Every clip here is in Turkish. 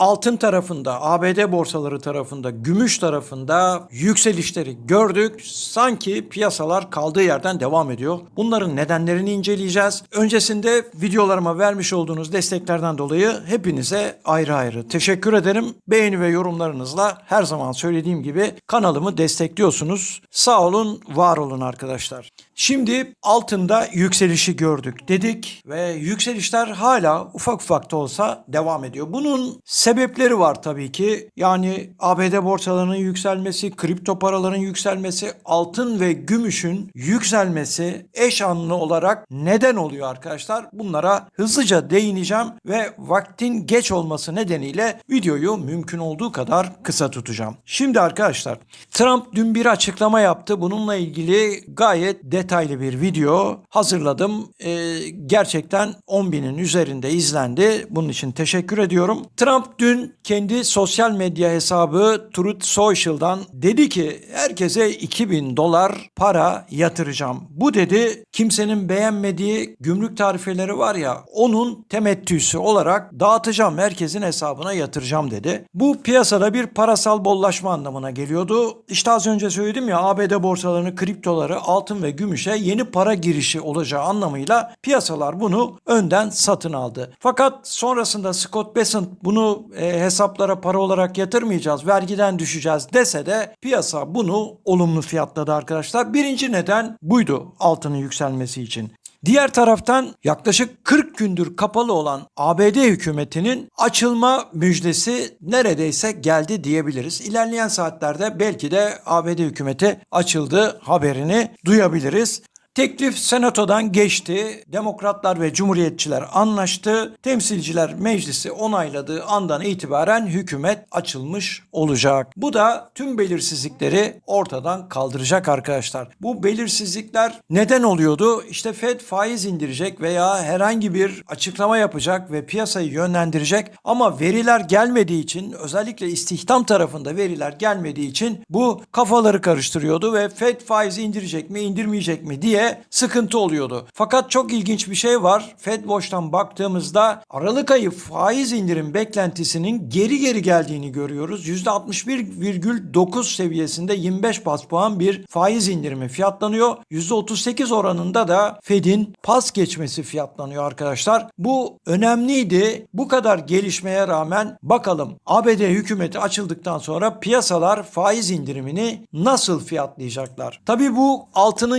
altın tarafında, ABD borsaları tarafında, gümüş tarafında yükselişleri gördük. Sanki piyasalar kaldığı yerden devam ediyor. Bunların nedenlerini inceleyeceğiz. Öncesinde videolarıma vermiş olduğunuz desteklerden dolayı hepinize ayrı ayrı teşekkür ederim. Beğeni ve yorumlarınızla her zaman söylediğim gibi kanalımı destekliyorsunuz. Sağ olun, var olun arkadaşlar. Şimdi altında yükselişi gördük dedik ve yükselişler hala ufak ufak da olsa devam ediyor. Bunun sebepleri var tabii ki. Yani ABD borsalarının yükselmesi, kripto paraların yükselmesi, altın ve gümüşün yükselmesi eş anlı olarak neden oluyor arkadaşlar? Bunlara hızlıca değineceğim ve vaktin geç olması nedeniyle videoyu mümkün olduğu kadar kısa tutacağım. Şimdi arkadaşlar Trump dün bir açıklama yaptı. Bununla ilgili gayet detaylı bir video hazırladım. Ee, gerçekten 10 binin üzerinde izlendi. Bunun için teşekkür ediyorum. Trump dün kendi sosyal medya hesabı Truth Social'dan dedi ki herkese 2000 dolar para yatıracağım. Bu dedi kimsenin beğenmediği gümrük tarifeleri var ya onun temettüsü olarak dağıtacağım herkesin hesabına yatıracağım dedi. Bu piyasada bir parasal bollaşma anlamına geliyordu. İşte az önce söyledim ya ABD borsalarını kriptoları altın ve gümüşe yeni para girişi olacağı anlamıyla piyasalar bunu önden satın aldı. Fakat sonrasında Scott Bessent bunu e, hesaplara para olarak yatırmayacağız, vergiden düşeceğiz dese de piyasa bunu olumlu fiyatladı arkadaşlar. Birinci neden buydu altının yükselmesi için. Diğer taraftan yaklaşık 40 gündür kapalı olan ABD hükümetinin açılma müjdesi neredeyse geldi diyebiliriz. İlerleyen saatlerde belki de ABD hükümeti açıldı haberini duyabiliriz. Teklif senatodan geçti. Demokratlar ve cumhuriyetçiler anlaştı. Temsilciler meclisi onayladığı andan itibaren hükümet açılmış olacak. Bu da tüm belirsizlikleri ortadan kaldıracak arkadaşlar. Bu belirsizlikler neden oluyordu? İşte Fed faiz indirecek veya herhangi bir açıklama yapacak ve piyasayı yönlendirecek ama veriler gelmediği için özellikle istihdam tarafında veriler gelmediği için bu kafaları karıştırıyordu ve Fed faiz indirecek mi indirmeyecek mi diye sıkıntı oluyordu. Fakat çok ilginç bir şey var. Fed Watch'tan baktığımızda Aralık ayı faiz indirim beklentisinin geri geri geldiğini görüyoruz. %61,9 seviyesinde 25 bas puan bir faiz indirimi fiyatlanıyor. %38 oranında da Fed'in pas geçmesi fiyatlanıyor arkadaşlar. Bu önemliydi. Bu kadar gelişmeye rağmen bakalım ABD hükümeti açıldıktan sonra piyasalar faiz indirimini nasıl fiyatlayacaklar? Tabii bu altının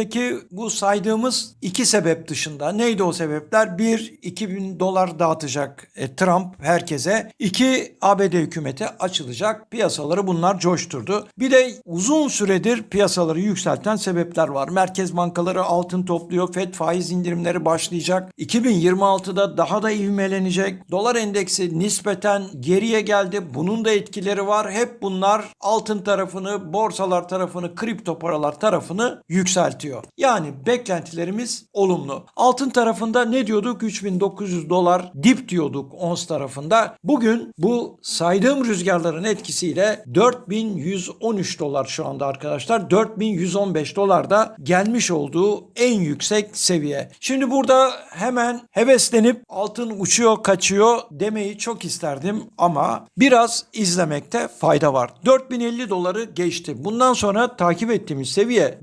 yükselişindeki bu saydığımız iki sebep dışında neydi o sebepler? Bir, 2000 dolar dağıtacak e, Trump herkese. İki, ABD hükümeti açılacak. Piyasaları bunlar coşturdu. Bir de uzun süredir piyasaları yükselten sebepler var. Merkez bankaları altın topluyor. Fed faiz indirimleri başlayacak. 2026'da daha da ivmelenecek. Dolar endeksi nispeten geriye geldi. Bunun da etkileri var. Hep bunlar altın tarafını, borsalar tarafını, kripto paralar tarafını yükseltiyor. Yani beklentilerimiz olumlu. Altın tarafında ne diyorduk? 3900 dolar dip diyorduk ons tarafında. Bugün bu saydığım rüzgarların etkisiyle 4113 dolar şu anda arkadaşlar. 4115 dolar da gelmiş olduğu en yüksek seviye. Şimdi burada hemen heveslenip altın uçuyor kaçıyor demeyi çok isterdim ama biraz izlemekte fayda var. 4050 doları geçti. Bundan sonra takip ettiğimiz seviye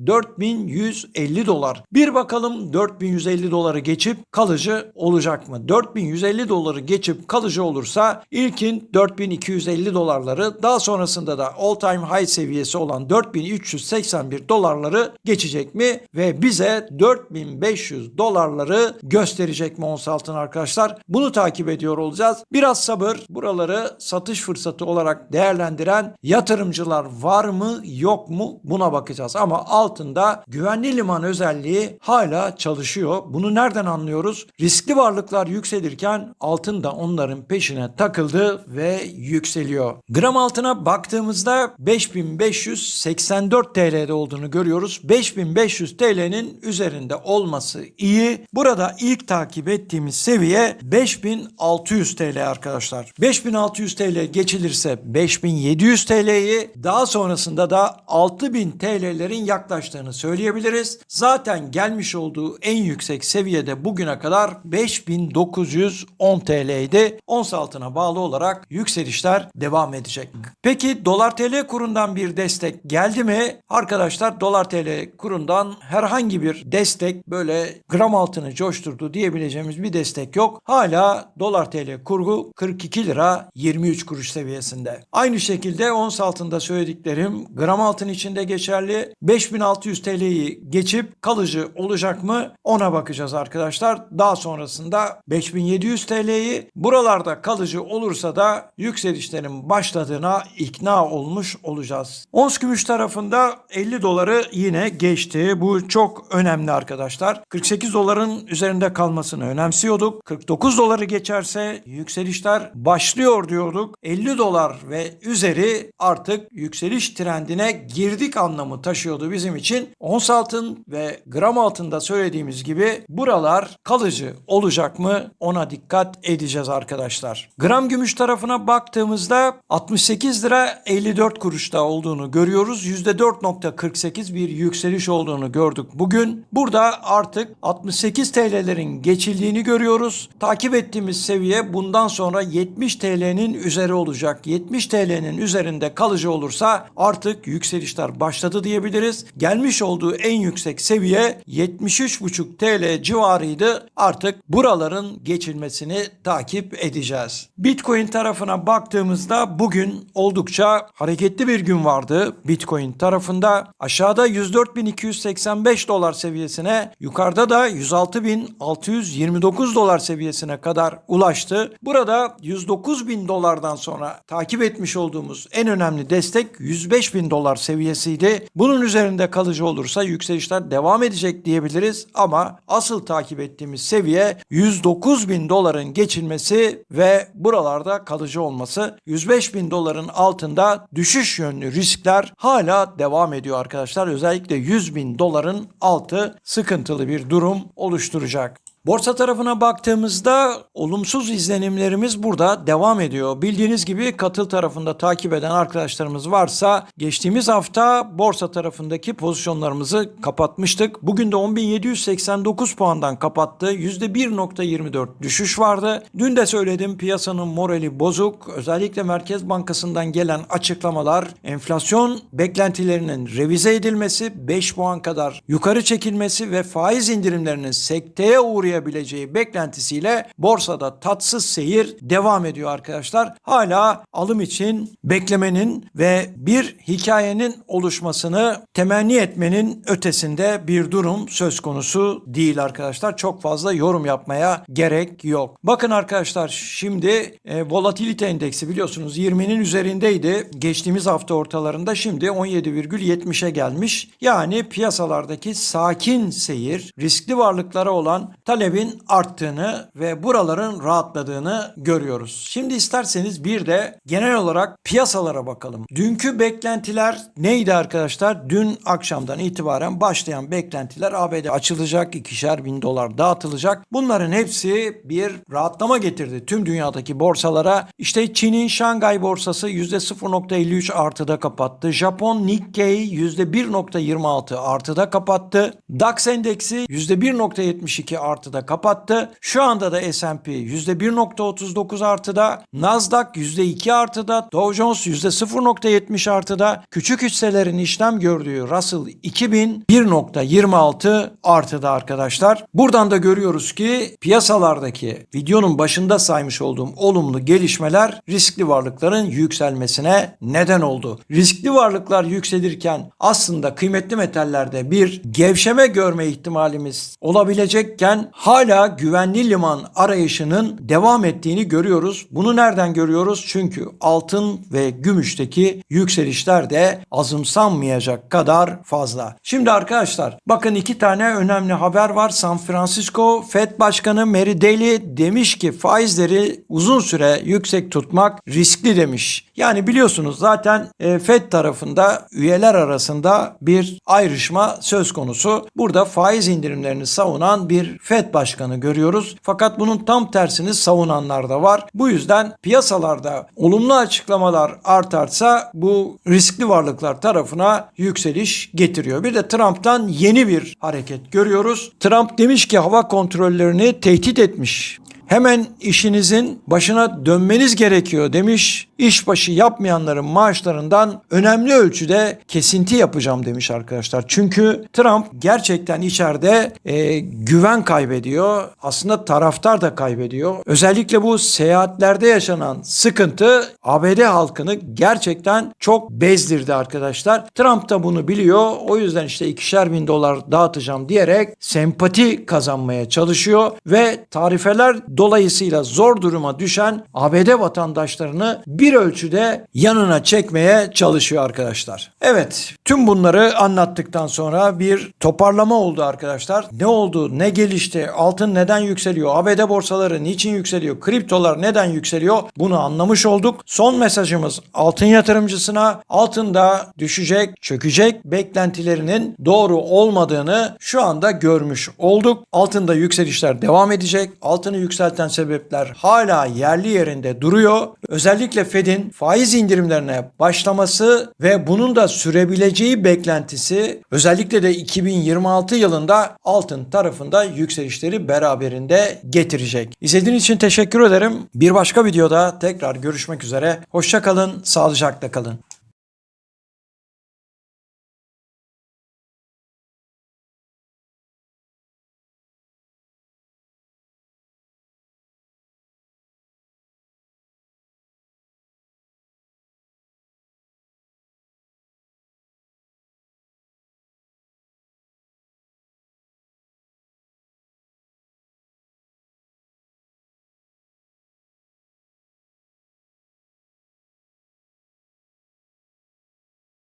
4150 dolar. Bir bakalım 4150 doları geçip kalıcı olacak mı? 4150 doları geçip kalıcı olursa ilkin 4250 dolarları daha sonrasında da all time high seviyesi olan 4381 dolarları geçecek mi? Ve bize 4500 dolarları gösterecek mi ons altın arkadaşlar? Bunu takip ediyor olacağız. Biraz sabır buraları satış fırsatı olarak değerlendiren yatırımcılar var mı yok mu buna bakacağız. Ama altında güvenli liman özelliği hala çalışıyor. Bunu nereden anlıyoruz? Riskli varlıklar yükselirken altın da onların peşine takıldı ve yükseliyor. Gram altına baktığımızda 5584 TL'de olduğunu görüyoruz. 5500 TL'nin üzerinde olması iyi. Burada ilk takip ettiğimiz seviye 5600 TL arkadaşlar. 5600 TL geçilirse 5700 TL'yi daha sonrasında da 6000 TL'lerin yaklaştığını söyleyebiliriz. Diyebiliriz. Zaten gelmiş olduğu en yüksek seviyede bugüne kadar 5910 TL'ydi. Ons altına bağlı olarak yükselişler devam edecek. Peki dolar TL kurundan bir destek geldi mi? Arkadaşlar dolar TL kurundan herhangi bir destek böyle gram altını coşturdu diyebileceğimiz bir destek yok. Hala dolar TL kurgu 42 lira 23 kuruş seviyesinde. Aynı şekilde ons altında söylediklerim gram altın içinde geçerli. 5600 TL'yi geçip kalıcı olacak mı ona bakacağız arkadaşlar. Daha sonrasında 5700 TL'yi buralarda kalıcı olursa da yükselişlerin başladığına ikna olmuş olacağız. Ons gümüş tarafında 50 doları yine geçti. Bu çok önemli arkadaşlar. 48 doların üzerinde kalmasını önemsiyorduk. 49 doları geçerse yükselişler başlıyor diyorduk. 50 dolar ve üzeri artık yükseliş trendine girdik anlamı taşıyordu bizim için. Ons altın ve gram altında söylediğimiz gibi buralar kalıcı olacak mı ona dikkat edeceğiz arkadaşlar. Gram gümüş tarafına baktığımızda 68 lira 54 kuruşta olduğunu görüyoruz. %4.48 bir yükseliş olduğunu gördük bugün. Burada artık 68 TL'lerin geçildiğini görüyoruz. Takip ettiğimiz seviye bundan sonra 70 TL'nin üzeri olacak. 70 TL'nin üzerinde kalıcı olursa artık yükselişler başladı diyebiliriz. Gelmiş olduğu en yüksek seviye 73,5 TL civarıydı. Artık buraların geçilmesini takip edeceğiz. Bitcoin tarafına baktığımızda bugün oldukça hareketli bir gün vardı. Bitcoin tarafında aşağıda 104.285 dolar seviyesine, yukarıda da 106.629 dolar seviyesine kadar ulaştı. Burada 109.000 dolardan sonra takip etmiş olduğumuz en önemli destek 105.000 dolar seviyesiydi. Bunun üzerinde kalıcı olursa yükselişler devam edecek diyebiliriz ama asıl takip ettiğimiz seviye 109.000 doların geçilmesi ve buralarda kalıcı olması. 105.000 doların altında düşüş yönlü riskler hala devam ediyor arkadaşlar. Özellikle 100.000 doların altı sıkıntılı bir durum oluşturacak. Borsa tarafına baktığımızda olumsuz izlenimlerimiz burada devam ediyor. Bildiğiniz gibi katıl tarafında takip eden arkadaşlarımız varsa geçtiğimiz hafta borsa tarafındaki pozisyonlarımızı kapatmıştık. Bugün de 10.789 puandan kapattı. %1.24 düşüş vardı. Dün de söyledim piyasanın morali bozuk. Özellikle Merkez Bankası'ndan gelen açıklamalar enflasyon beklentilerinin revize edilmesi, 5 puan kadar yukarı çekilmesi ve faiz indirimlerinin sekteye uğrayabilmesi uğrayabileceği beklentisiyle borsada tatsız seyir devam ediyor arkadaşlar. Hala alım için beklemenin ve bir hikayenin oluşmasını temenni etmenin ötesinde bir durum söz konusu değil arkadaşlar. Çok fazla yorum yapmaya gerek yok. Bakın arkadaşlar şimdi e, volatilite endeksi biliyorsunuz 20'nin üzerindeydi. Geçtiğimiz hafta ortalarında şimdi 17,70'e gelmiş. Yani piyasalardaki sakin seyir, riskli varlıklara olan talebin arttığını ve buraların rahatladığını görüyoruz. Şimdi isterseniz bir de genel olarak piyasalara bakalım. Dünkü beklentiler neydi arkadaşlar? Dün akşamdan itibaren başlayan beklentiler ABD açılacak, ikişer bin dolar dağıtılacak. Bunların hepsi bir rahatlama getirdi tüm dünyadaki borsalara. İşte Çin'in Şangay borsası %0.53 artıda kapattı. Japon Nikkei %1.26 artıda kapattı. DAX endeksi %1.72 artıda kapattı. Şu anda da S&P %1.39 artıda, Nasdaq %2 artıda, Dow Jones %0.70 artıda, küçük hisselerin işlem gördüğü Russell 2000 1.26 artıda arkadaşlar. Buradan da görüyoruz ki piyasalardaki videonun başında saymış olduğum olumlu gelişmeler riskli varlıkların yükselmesine neden oldu. Riskli varlıklar yükselirken aslında kıymetli metallerde bir gevşeme görme ihtimalimiz olabilecekken hala güvenli liman arayışının devam ettiğini görüyoruz. Bunu nereden görüyoruz? Çünkü altın ve gümüşteki yükselişler de azımsanmayacak kadar fazla. Şimdi arkadaşlar bakın iki tane önemli haber var. San Francisco Fed Başkanı Mary Daly demiş ki faizleri uzun süre yüksek tutmak riskli demiş. Yani biliyorsunuz zaten e, FED tarafında üyeler arasında bir ayrışma söz konusu. Burada faiz indirimlerini savunan bir FED başkanı görüyoruz. Fakat bunun tam tersini savunanlar da var. Bu yüzden piyasalarda olumlu açıklamalar artarsa bu riskli varlıklar tarafına yükseliş getiriyor. Bir de Trump'tan yeni bir hareket görüyoruz. Trump demiş ki hava kontrollerini tehdit etmiş. Hemen işinizin başına dönmeniz gerekiyor demiş. İşbaşı yapmayanların maaşlarından önemli ölçüde kesinti yapacağım demiş arkadaşlar. Çünkü Trump gerçekten içeride e, güven kaybediyor. Aslında taraftar da kaybediyor. Özellikle bu seyahatlerde yaşanan sıkıntı ABD halkını gerçekten çok bezdirdi arkadaşlar. Trump da bunu biliyor. O yüzden işte ikişer bin dolar dağıtacağım diyerek sempati kazanmaya çalışıyor ve tarifeler dolayısıyla zor duruma düşen ABD vatandaşlarını bir ölçüde yanına çekmeye çalışıyor arkadaşlar. Evet, tüm bunları anlattıktan sonra bir toparlama oldu arkadaşlar. Ne oldu, ne gelişti, altın neden yükseliyor, ABD borsaları niçin yükseliyor, kriptolar neden yükseliyor bunu anlamış olduk. Son mesajımız altın yatırımcısına altında düşecek, çökecek beklentilerinin doğru olmadığını şu anda görmüş olduk. Altında yükselişler devam edecek. Altını yükselten sebepler hala yerli yerinde duruyor. Özellikle Fed'in faiz indirimlerine başlaması ve bunun da sürebileceği beklentisi özellikle de 2026 yılında altın tarafında yükselişleri beraberinde getirecek. İzlediğiniz için teşekkür ederim. Bir başka videoda tekrar görüşmek üzere. Hoşça kalın, sağlıcakla kalın.